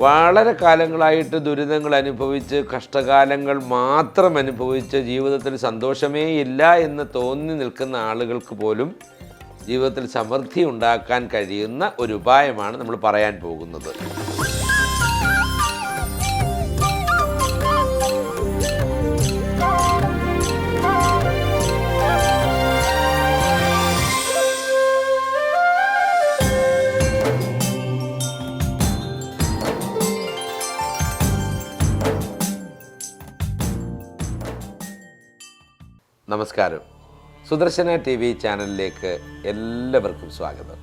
വളരെ കാലങ്ങളായിട്ട് ദുരിതങ്ങൾ അനുഭവിച്ച് കഷ്ടകാലങ്ങൾ മാത്രം അനുഭവിച്ച് ജീവിതത്തിൽ സന്തോഷമേ ഇല്ല എന്ന് തോന്നി നിൽക്കുന്ന ആളുകൾക്ക് പോലും ജീവിതത്തിൽ സമൃദ്ധി ഉണ്ടാക്കാൻ കഴിയുന്ന ഒരു ഉപായമാണ് നമ്മൾ പറയാൻ പോകുന്നത്. നമസ്കാരം. സുദർശന ടി വി ചാനലിലേക്ക് എല്ലാവർക്കും സ്വാഗതം.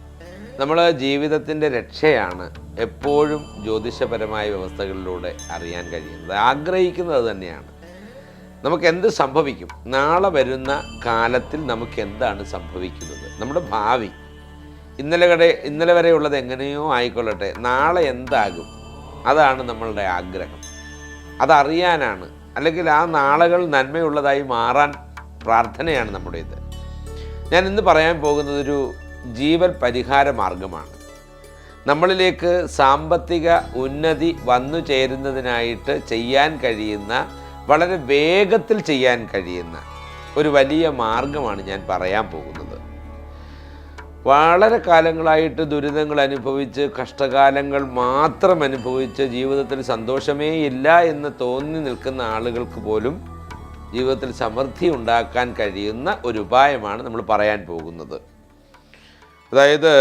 നമ്മൾ ജീവിതത്തിന്റെ രക്ഷയാണ് എപ്പോഴും ജ്യോതിഷപരമായ വ്യവസ്ഥകളിലൂടെ അറിയാൻ കഴിയുന്നത്. ആഗ്രഹിക്കുന്നത് തന്നെയാണ്. നമുക്ക് എന്ത് സംഭവിക്കും? നാളെ വരുന്ന കാലത്തിൽ നമുക്ക് എന്താണ് സംഭവിക്കുന്നത്? നമ്മുടെ ഭാവി. ഇന്നലെ കടെ ഇന്നലെ വരെയുള്ളത് എങ്ങനെയോ ആയിക്കൊള്ളട്ടെ. നാളെ എന്താകും? അതാണ് നമ്മളുടെ ആഗ്രഹം. അതറിയാനാണ്. അല്ലെങ്കിൽ ആ നാളുകൾ നന്മയുള്ളതായി മാറാൻ പ്രാർത്ഥനയാണ് നമ്മുടേത്. ഞാൻ ഇന്ന് പറയാൻ പോകുന്നത് ഒരു ജീവൻ പരിഹാര മാർഗമാണ്. നമ്മളിലേക്ക് സാമ്പത്തിക ഉന്നതി വന്നു ചേരുന്നതിനായിട്ട് ചെയ്യാൻ കഴിയുന്ന വളരെ വേഗത്തിൽ ചെയ്യാൻ കഴിയുന്ന ഒരു വലിയ മാർഗമാണ് ഞാൻ പറയാൻ പോകുന്നത്. വളരെ കാലങ്ങളായിട്ട് ദുരിതങ്ങൾ അനുഭവിച്ച് കഷ്ടകാലങ്ങൾ മാത്രം അനുഭവിച്ച് ജീവിതത്തിൽ സന്തോഷമേ ഇല്ല എന്ന് തോന്നി നിൽക്കുന്ന ആളുകൾക്ക് പോലും ജീവിതത്തിൽ സമൃദ്ധി ഉണ്ടാക്കാൻ കഴിയുന്ന ഒരു ഉപായമാണ് നമ്മൾ പറയാൻ പോകുന്നത്. അതായത്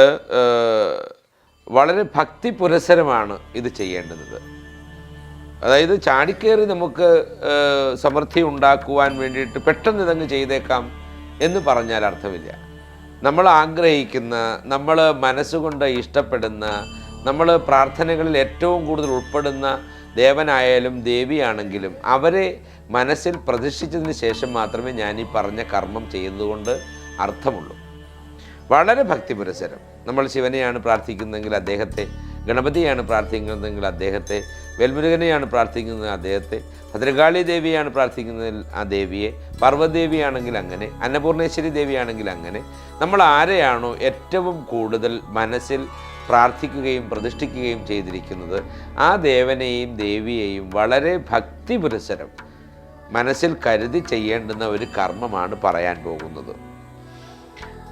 വളരെ ഭക്തി പുരസരമാണ് ഇത് ചെയ്യേണ്ടുന്നത് അതായത് ചാടിക്കേറി നമുക്ക് സമൃദ്ധി ഉണ്ടാക്കുവാൻ വേണ്ടിയിട്ട് പെട്ടെന്ന് ഇതങ്ങ് ചെയ്തേക്കാം എന്ന് പറഞ്ഞാൽ അർത്ഥമില്ല. നമ്മൾ ആഗ്രഹിക്കുന്ന നമ്മൾ മനസ്സുകൊണ്ട് ഇഷ്ടപ്പെടുന്ന നമ്മൾ പ്രാർത്ഥനകളിൽ ഏറ്റവും കൂടുതൽ ഉൾപ്പെടുന്ന ദേവനായാലും ദേവിയാണെങ്കിലും അവരെ മനസ്സിൽ പ്രതിഷ്ഠിച്ചതിന് ശേഷം മാത്രമേ ഞാൻ ഈ പറഞ്ഞ കർമ്മം ചെയ്യുന്നതുകൊണ്ട് അർത്ഥമുള്ളൂ. വളരെ ഭക്തി പുരസരം നമ്മൾ ശിവനെയാണ് പ്രാർത്ഥിക്കുന്നതെങ്കിൽ അദ്ദേഹത്തെ ഗണപതിയാണ് പ്രാർത്ഥിക്കുന്നതെങ്കിൽ അദ്ദേഹത്തെ വെൽമുരുകനെയാണ് പ്രാർത്ഥിക്കുന്നത് അദ്ദേഹത്തെ ഭദ്രകാളി ദേവിയാണ് പ്രാർത്ഥിക്കുന്നതിൽ ആ ദേവിയെ പർവദേവിയാണെങ്കിൽ അങ്ങനെ അന്നപൂർണേശ്വരി ദേവിയാണെങ്കിൽ അങ്ങനെ. നമ്മൾ ആരെയാണോ ഏറ്റവും കൂടുതൽ മനസ്സിൽ പ്രാർത്ഥിക്കുകയും പ്രതിഷ്ഠിക്കുകയും ചെയ്തിരിക്കുന്നത് ആ ദേവനെയും ദേവിയെയും വളരെ ഭക്തി പുരസരം മനസ്സിൽ കരുതി ചെയ്യേണ്ടുന്ന ഒരു കർമ്മമാണ് പറയാൻ പോകുന്നത്.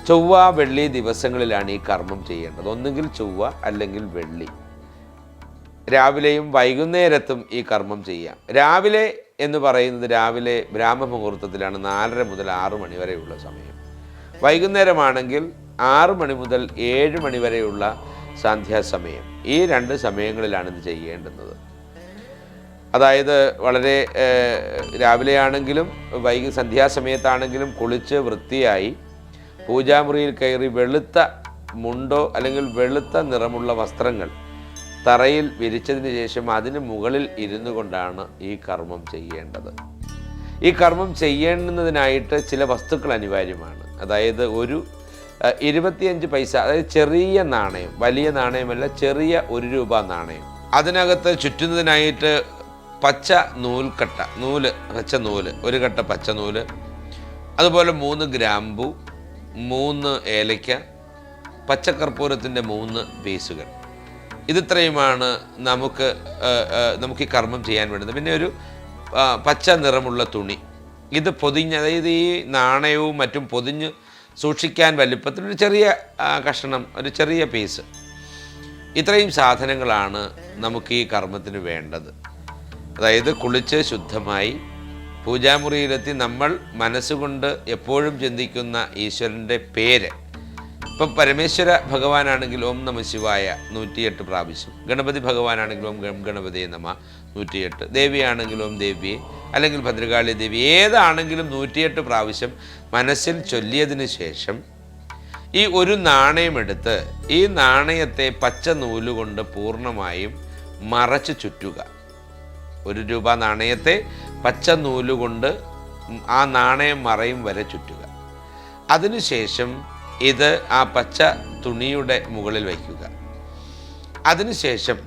ചൊവ്വ വെള്ളി ദിവസങ്ങളിലാണ് ഈ കർമ്മം ചെയ്യേണ്ടത്. ഒന്നുകിൽ ചൊവ്വ അല്ലെങ്കിൽ വെള്ളി. രാവിലെയും വൈകുന്നേരത്തും ഈ കർമ്മം ചെയ്യാം. രാവിലെ എന്ന് പറയുന്നത് രാവിലെ ബ്രാഹ്മമുഹൂർത്തത്തിലാണ് നാലര മുതൽ ആറു മണി വരെയുള്ള സമയം. വൈകുന്നേരമാണെങ്കിൽ ആറു മണി മുതൽ ഏഴ് മണി വരെയുള്ള സന്ധ്യാസമയം. ഈ രണ്ട് സമയങ്ങളിലാണ് ഇത് ചെയ്യേണ്ടുന്നത്. അതായത് വളരെ രാവിലെ രാവിലെയാണെങ്കിലും വൈകി സന്ധ്യാസമയത്താണെങ്കിലും കുളിച്ച് വൃത്തിയായി പൂജാമുറിയിൽ കയറി വെളുത്ത മുണ്ടോ അല്ലെങ്കിൽ വെളുത്ത നിറമുള്ള വസ്ത്രങ്ങൾ തറയിൽ വിരിച്ചതിന് ശേഷം അതിന് മുകളിൽ ഇരുന്നു കൊണ്ടാണ് ഈ കർമ്മം ചെയ്യേണ്ടത്. ഈ കർമ്മം ചെയ്യേണ്ടുന്നതിനായിട്ട് ചില വസ്തുക്കൾ അനിവാര്യമാണ്. അതായത് ഒരു ഇരുപത്തിയഞ്ച് പൈസ അതായത് ചെറിയ നാണയം വലിയ നാണയമല്ല ചെറിയ ഒരു രൂപ നാണയം. അതിനകത്ത് ചുറ്റുന്നതിനായിട്ട് പച്ച നൂൽക്കട്ട നൂൽ പച്ച നൂൽ ഒരു കട്ട പച്ച നൂൽ അതുപോലെ മൂന്ന് ഗ്രാമ്പു മൂന്ന് ഏലയ്ക്ക പച്ചക്കർപ്പൂരത്തിന്റെ മൂന്ന് പീസുകൾ. ഇതിത്രയുമാണ് നമുക്ക് നമുക്ക് ഈ കർമ്മം ചെയ്യാൻ വേണ്ടത്. പിന്നെ ഒരു പച്ച നിറമുള്ള തുണി. ഇത് പൊതിഞ്ഞ് അതായത് ഈ നാണയവും മറ്റും പൊതിഞ്ഞ് സൂക്ഷിക്കാൻ വലുപ്പത്തിൽ ഒരു ചെറിയ കഷണം ഒരു ചെറിയ പീസ് ഇത്രയും സാധനങ്ങളാണ് നമുക്ക് ഈ കർമ്മത്തിന് വേണ്ടത്. അതായത് കുളിച്ച് ശുദ്ധമായി പൂജാമുറിയിലെത്തി നമ്മൾ മനസ്സുകൊണ്ട് എപ്പോഴും ചിന്തിക്കുന്ന ഈശ്വരന്റെ പേര്. ഇപ്പം പരമേശ്വര ഭഗവാനാണെങ്കിൽ ഓം നമ ശിവായ നൂറ്റിയെട്ട് പ്രാവശ്യം. ഗണപതി ഭഗവാനാണെങ്കിൽ ഓം ഗം ഗണപതിയെ നമ നൂറ്റിയെട്ട്. ദേവിയാണെങ്കിൽ ഓം ദേവിയെ അല്ലെങ്കിൽ ഭദ്രകാളി ദേവി ഏതാണെങ്കിലും നൂറ്റിയെട്ട് പ്രാവശ്യം മനസ്സിൽ ചൊല്ലിയതിന് ശേഷം ഈ ഒരു നാണയമെടുത്ത് ഈ നാണയത്തെ പച്ച നൂലുകൊണ്ട് പൂർണമായും മറച്ച് ചുറ്റുക. ഒരു രൂപ നാണയത്തെ പച്ച നൂലുകൊണ്ട് ആ നാണയം മറയും വരെ ചുറ്റുക. അതിനുശേഷം ഇത് ആ പച്ച തുണിയുടെ മുകളിൽ വയ്ക്കുക. അതിനുശേഷം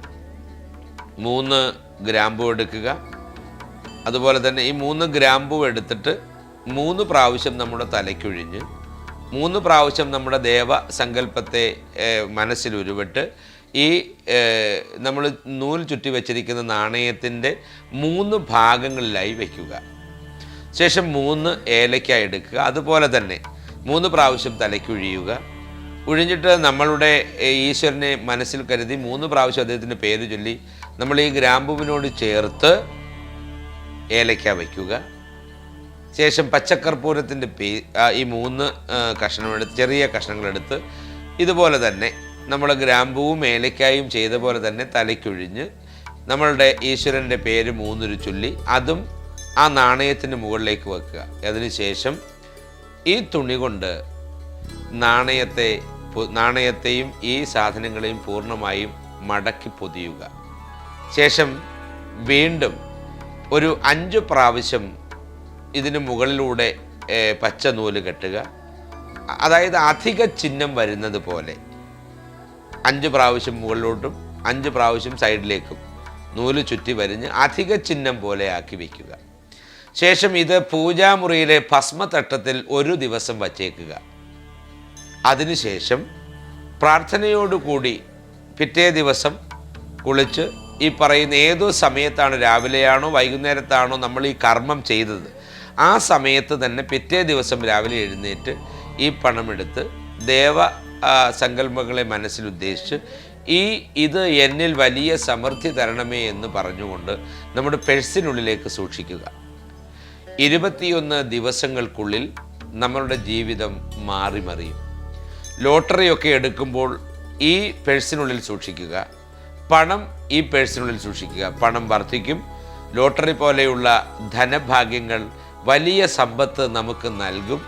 മൂന്ന് ഗ്രാമ്പു എടുക്കുക. അതുപോലെ തന്നെ ഈ മൂന്ന് ഗ്രാമ്പു എടുത്തിട്ട് മൂന്ന് പ്രാവശ്യം നമ്മുടെ തലയ്ക്കൊഴിഞ്ഞ് മൂന്ന് പ്രാവശ്യം നമ്മുടെ ദേവ സങ്കല്പത്തെ മനസ്സിൽ ഉരുവിട്ട് ഈ നമ്മൾ നൂൽ ചുറ്റി വെച്ചിരിക്കുന്ന നാണയത്തിന്റെ മൂന്ന് ഭാഗങ്ങളിലായി വയ്ക്കുക ശേഷം മൂന്ന് ഏലക്ക എടുക്കുക. അതുപോലെ തന്നെ മൂന്ന് പ്രാവശ്യം തലയ്ക്കുഴിയുക. ഒഴിഞ്ഞിട്ട് നമ്മളുടെ ഈശ്വരനെ മനസ്സിൽ കരുതി മൂന്ന് പ്രാവശ്യം അദ്ദേഹത്തിന്റെ പേര് ചൊല്ലി നമ്മൾ ഈ ഗ്രാമ്പുവിനോട് ചേർത്ത് ഏലക്ക വയ്ക്കുക. ശേഷം പച്ചക്കർപ്പൂരത്തിന്റെ പേ ഈ മൂന്ന് കഷ്ണമെടുത്ത് ചെറിയ കഷ്ണങ്ങളെടുത്ത് ഇതുപോലെ തന്നെ നമ്മൾ ഗ്രാമ്പൂവും ഏലക്കായും ചെയ്ത പോലെ തന്നെ തലയ്ക്കൊഴിഞ്ഞ് നമ്മളുടെ ഈശ്വരന്റെ പേര് മൂന്നൊരു ചൊല്ലി അതും ആ നാണയത്തിന്റെ മുകളിലേക്ക് വെക്കുക. അതിനുശേഷം ഈ തുണി കൊണ്ട് നാണയത്തെ നാണയത്തെയും ഈ സാധനങ്ങളെയും പൂർണമായും മടക്കി പൊതിയുക. ശേഷം വീണ്ടും ഒരു അഞ്ച് പ്രാവശ്യം ഇതിന് മുകളിലൂടെ പച്ച നൂൽ കെട്ടുക. അതായത് അധിക ചിഹ്നം വരുന്നത് പോലെ. അഞ്ച് പ്രാവശ്യം മുകളിലോട്ടും അഞ്ച് പ്രാവശ്യം സൈഡിലേക്കും നൂൽ ചുറ്റി വരിഞ്ഞ് അധിക ചിഹ്നം പോലെ ആക്കി വയ്ക്കുക ശേഷം ഇത് പൂജാമുറിയിലെ ഭസ്മതട്ടത്തിൽ ഒരു ദിവസം വച്ചേക്കുക. അതിനുശേഷം പ്രാർത്ഥനയോടുകൂടി പിറ്റേ ദിവസം കുളിച്ച് ഈ പറയുന്ന ഏതോ സമയത്താണ് രാവിലെയാണോ വൈകുന്നേരത്താണോ നമ്മൾ ഈ കർമ്മം ചെയ്തത്. ആ സമയത്ത് തന്നെ പിറ്റേ ദിവസം രാവിലെ എഴുന്നേറ്റ് ഈ പണമെടുത്ത് ദേവ സങ്കല്പങ്ങളെ മനസ്സിൽ ഉദ്ദേശിച്ച് ഈ ഇത് എന്നിൽ വലിയ സമൃദ്ധി തരണമേ എന്ന് പറഞ്ഞുകൊണ്ട് നമ്മുടെ പെഴ്സിനുള്ളിലേക്ക് സൂക്ഷിക്കുക. ഇരുപത്തിയൊന്ന് ദിവസങ്ങൾക്കുള്ളിൽ നമ്മളുടെ ജീവിതം മാറി മറിയും ലോട്ടറിയൊക്കെ എടുക്കുമ്പോൾ ഈ പേഴ്സിനുള്ളിൽ സൂക്ഷിക്കുക. പണം ഈ പേഴ്സിനുള്ളിൽ സൂക്ഷിക്കുക. പണം വർദ്ധിക്കും. ലോട്ടറി പോലെയുള്ള ധനഭാഗ്യങ്ങൾ വലിയ സമ്പത്ത് നമുക്ക് നൽകും.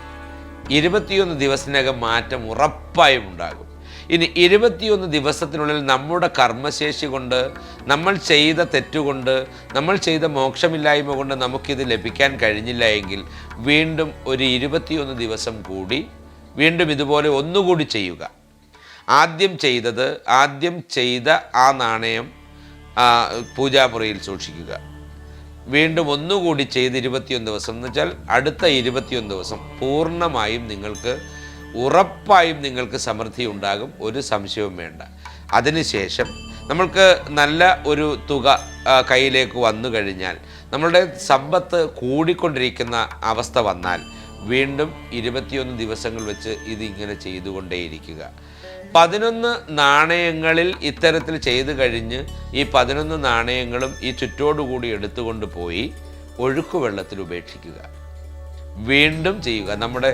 ഇരുപത്തിയൊന്ന് ദിവസത്തിനകം മാറ്റം ഉറപ്പായും ഉണ്ടാകും. ഇനി ഇരുപത്തിയൊന്ന് ദിവസത്തിനുള്ളിൽ നമ്മുടെ കർമ്മശേഷി കൊണ്ട് നമ്മൾ ചെയ്ത തെറ്റുകൊണ്ട് നമ്മൾ ചെയ്ത മോക്ഷമില്ലായ്മ കൊണ്ട് നമുക്കിത് ലഭിക്കാൻ കഴിഞ്ഞില്ല എങ്കിൽ വീണ്ടും ഒരു ഇരുപത്തിയൊന്ന് ദിവസം കൂടി വീണ്ടും ഇതുപോലെ ഒന്നുകൂടി ചെയ്യുക. ആദ്യം ചെയ്തത് ആദ്യം ചെയ്ത ആ നാണയം പൂജാമുറിയിൽ സൂക്ഷിക്കുക. വീണ്ടും ഒന്നുകൂടി ചെയ്ത് ഇരുപത്തിയൊന്ന് ദിവസം. എന്ന് വെച്ചാൽ അടുത്ത ഇരുപത്തിയൊന്ന് ദിവസം പൂർണമായും നിങ്ങൾക്ക് ഉറപ്പായും നിങ്ങൾക്ക് സമൃദ്ധി ഉണ്ടാകും. ഒരു സംശയവും വേണ്ട. അതിനുശേഷം നമ്മൾക്ക് നല്ല ഒരു തുക കയ്യിലേക്ക് വന്നു കഴിഞ്ഞാൽ നമ്മളുടെ സമ്പത്ത് കൂടിക്കൊണ്ടിരിക്കുന്ന അവസ്ഥ വന്നാൽ വീണ്ടും ഇരുപത്തിയൊന്ന് ദിവസങ്ങൾ വെച്ച് ഇതിങ്ങനെ ചെയ്തുകൊണ്ടേയിരിക്കുക. പതിനൊന്ന് നാണയങ്ങളിൽ ഇത്തരത്തിൽ ചെയ്തു കഴിഞ്ഞ് ഈ പതിനൊന്ന് നാണയങ്ങളും ഈ ചുറ്റോടുകൂടി എടുത്തുകൊണ്ട് പോയി ഒഴുക്കുവെള്ളത്തിൽ ഉപേക്ഷിക്കുക. വീണ്ടും ചെയ്യുക. നമ്മുടെ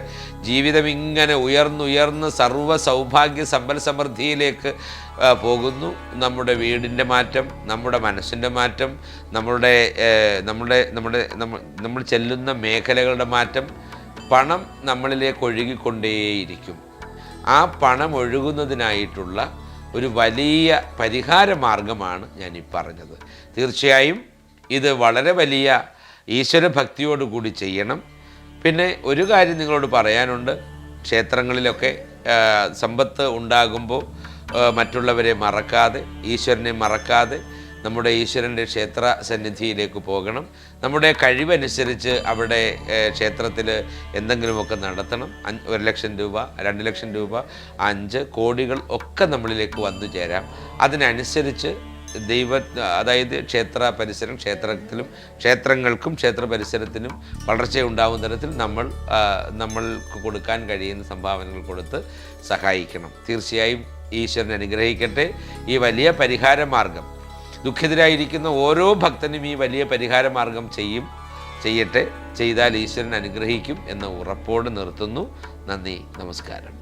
ജീവിതം ഇങ്ങനെ ഉയർന്നുയർന്ന് സർവ സൗഭാഗ്യ സമ്പൽ സമൃദ്ധിയിലേക്ക് പോകുന്നു. നമ്മുടെ വീടിന്റെ മാറ്റം നമ്മുടെ മനസ്സിന്റെ മാറ്റം നമ്മുടെ നമ്മുടെ നമ്മുടെ നമ്മൾ ചെല്ലുന്ന മേഖലകളുടെ മാറ്റം പണം നമ്മളിലേക്ക് ഒഴുകിക്കൊണ്ടേയിരിക്കും. ആ പണം ഒഴുകുന്നതിനായിട്ടുള്ള ഒരു വലിയ പരിഹാര മാർഗമാണ് ഞാൻ ഈ പറഞ്ഞത്. തീർച്ചയായും ഇത് വളരെ വലിയ ഈശ്വരഭക്തിയോടുകൂടി ചെയ്യണം. പിന്നെ ഒരു കാര്യം നിങ്ങളോട് പറയാനുണ്ട്. ക്ഷേത്രങ്ങളിലൊക്കെ സമ്പത്ത് ഉണ്ടാകുമ്പോൾ മറ്റുള്ളവരെ മറക്കാതെ ഈശ്വരനെ മറക്കാതെ നമ്മുടെ ഈശ്വരന്റെ ക്ഷേത്ര സന്നിധിയിലേക്ക് പോകണം. നമ്മുടെ കഴിവനുസരിച്ച് അവിടെ ക്ഷേത്രത്തിൽ എന്തെങ്കിലുമൊക്കെ നടത്തണം. ഒരു ലക്ഷം രൂപ രണ്ട് ലക്ഷം രൂപ അഞ്ച് കോടികൾ ഒക്കെ നമ്മളിലേക്ക് വന്നു ചേരാം. അതിനനുസരിച്ച് ദൈവ അതായത് ക്ഷേത്ര പരിസരം ക്ഷേത്രത്തിലും ക്ഷേത്രങ്ങൾക്കും ക്ഷേത്ര പരിസരത്തിനും വളർച്ച ഉണ്ടാകുന്ന തരത്തിൽ നമ്മൾ നമ്മൾക്ക് കൊടുക്കാൻ കഴിയുന്ന സംഭാവനകൾ കൊടുത്ത് സഹായിക്കണം. തീർച്ചയായും ഈശ്വരൻ അനുഗ്രഹിക്കട്ടെ. ഈ വലിയ പരിഹാര മാർഗം ദുഃഖിതരായിരിക്കുന്ന ഓരോ ഭക്തനും ഈ വലിയ പരിഹാരമാർഗം ചെയ്യും ചെയ്യട്ടെ. ചെയ്താൽ ഈശ്വരൻ അനുഗ്രഹിക്കും എന്ന ഉറപ്പോട് നിർത്തുന്നു. നന്ദി നമസ്കാരം.